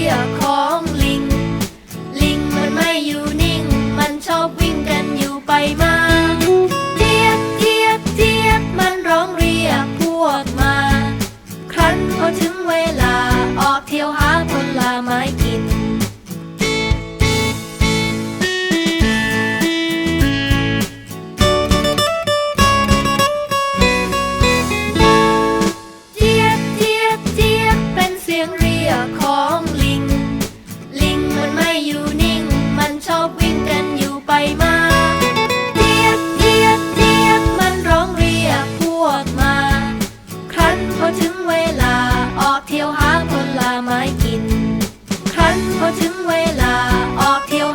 ขี้ยของลิง ลิงมันไม่อยู่นิ่ง มันชอบวิ่งกันอยู่ไปมาเทียเทียเทียมันร้องเรียกพวกมา ครั้นพอถึงเวลาออกเที่ยวหา อกเที่ยวหาผลไม้กิน ครั้นพอถึงเวลาออกเที่ยว